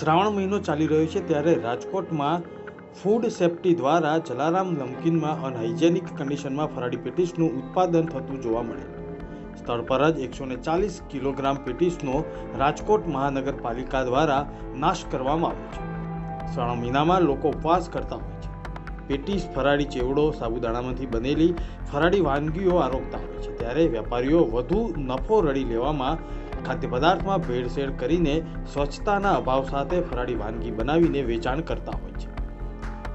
શ્રાવણ મહિનો ચાલી રહ્યો છે ત્યારે રાજકોટમાં ફૂડ સેફ્ટી દ્વારા જલારામ નમકીનમાં અનહાઇજેનિક કન્ડિશનમાં ફરાળી પેટીસનું ઉત્પાદન થતું જોવા મળે સ્થળ પર જ એકસો ને ચાલીસ કિલોગ્રામ પેટીસનો રાજકોટ મહાનગરપાલિકા દ્વારા નાશ કરવામાં આવ્યો છે. શ્રાવણ મહિનામાં લોકો ઉપવાસ કરતા હોય છે. પેટીસ, ફરાળી ચેવડો, સાબુદાણામાંથી બનેલી ફરાળી વાનગીઓ આરોગતા હોય છે. ત્યારે વેપારીઓ વધુ નફો રળી લેવામાં ખાદ્ય પદાર્થમાં ભેળસેળ કરીને સ્વચ્છતાના અભાવ સાથે ફરાળી વાનગી બનાવીને વેચાણ કરતા હોય છે.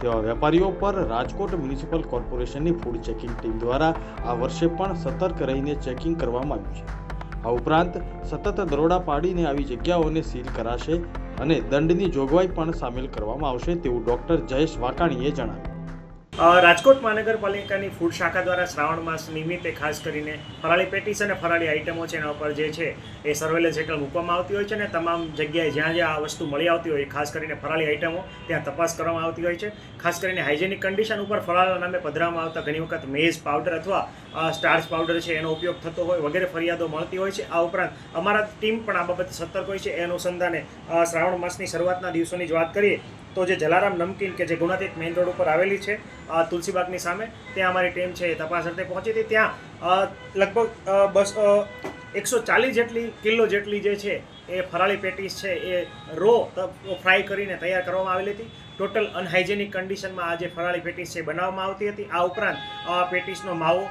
તેવા વેપારીઓ પર રાજકોટ મ્યુનિસિપલ કોર્પોરેશનની ફૂડ ચેકિંગ ટીમ દ્વારા આ વર્ષે પણ સતર્ક રહીને ચેકિંગ કરવામાં આવ્યું છે. આ ઉપરાંત સતત દરોડા પાડીને આવી જગ્યાઓને સીલ કરાશે અને દંડની જોગવાઈ પણ સામેલ કરવામાં આવશે તેવું ડોક્ટર જયેશ વાકાણીએ જણાવ્યું. રાજકોટ મહાનગરપાલિકાની ફૂડ શાખા દ્વારા શ્રાવણ માસ નિમિત્તે ખાસ કરીને ફરાળી પેટીસ અને ફરાળી આઇટમો છે એના ઉપર જે છે એ સર્વેલન્સ હેઠળ મૂકવામાં આવતી હોય છે અને તમામ જગ્યાએ જ્યાં જ્યાં આ વસ્તુ મળી આવતી હોય ખાસ કરીને ફરાળી આઇટમો ત્યાં તપાસ કરવામાં આવતી હોય છે. ખાસ કરીને હાઇજેનિક કન્ડિશન ઉપર ફરાળના નામે પધરાવવામાં આવતા ઘણી વખત મેઝ પાવડર અથવા સ્ટાર્ચ પાવડર છે, એનો ઉપયોગ થતો હોય, વગેરે ફરિયાદો મળતી હોય છે. આ ઉપરાંત અમારા ટીમ પણ આ બાબતે સતર્ક હોય છે. એ અનુસંધાને શ્રાવણ માસની શરૂઆતના દિવસોની જ વાત કરીએ, તો જે જલારામ નમકીન કે જે ગુણાતીત મેઇન રોડ ઉપર આવેલી છે તુલસીબાગની સામે, ત્યાં અમારી ટીમ છે એ તપાસ અર્થે પહોંચી હતી. ત્યાં લગભગ બસ એકસો ચાલીસ જેટલી કિલો જેટલી જે છે એ ફરાળી પેટીસ છે, એ રો ફ્રાય કરીને તૈયાર કરવામાં આવેલી હતી. ટોટલ અનહાઇજેનિક કન્ડિશનમાં આ જે ફરાળી પેટીસ છે બનાવવામાં આવતી હતી. આ ઉપરાંત પેટીસનો માવો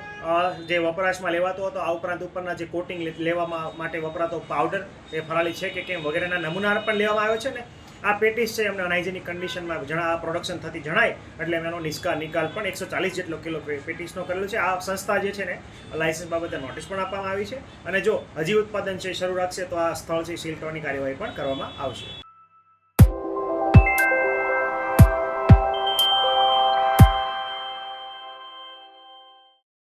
જે વપરાશમાં લેવાતો હતો, આ ઉપરાંત ઉપરના જે કોટિંગ લેવામાં માટે વપરાતો પાવડર એ ફરાળી છે કે કેમ વગેરેના નમૂના પણ લેવામાં આવ્યો છે ને. આ પેટીસ છે એમને અનહાઇજેનિક કન્ડિશનમાં જણા પ્રોડક્શન થતી જણાય, એટલે એમ એનો નિષ્કા, નિકાલ પણ એકસો ચાલીસ જેટલો કિલો પેટીસનો કરેલો છે. આ સંસ્થા જે છે ને લાયસન્સ બાબતે નોટિસ પણ આપવામાં આવી છે. અને જો હજી ઉત્પાદન છે શરૂ રાખશે તો આ સ્થળ છે, સીલ કરવાની કાર્યવાહી પણ કરવામાં આવશે.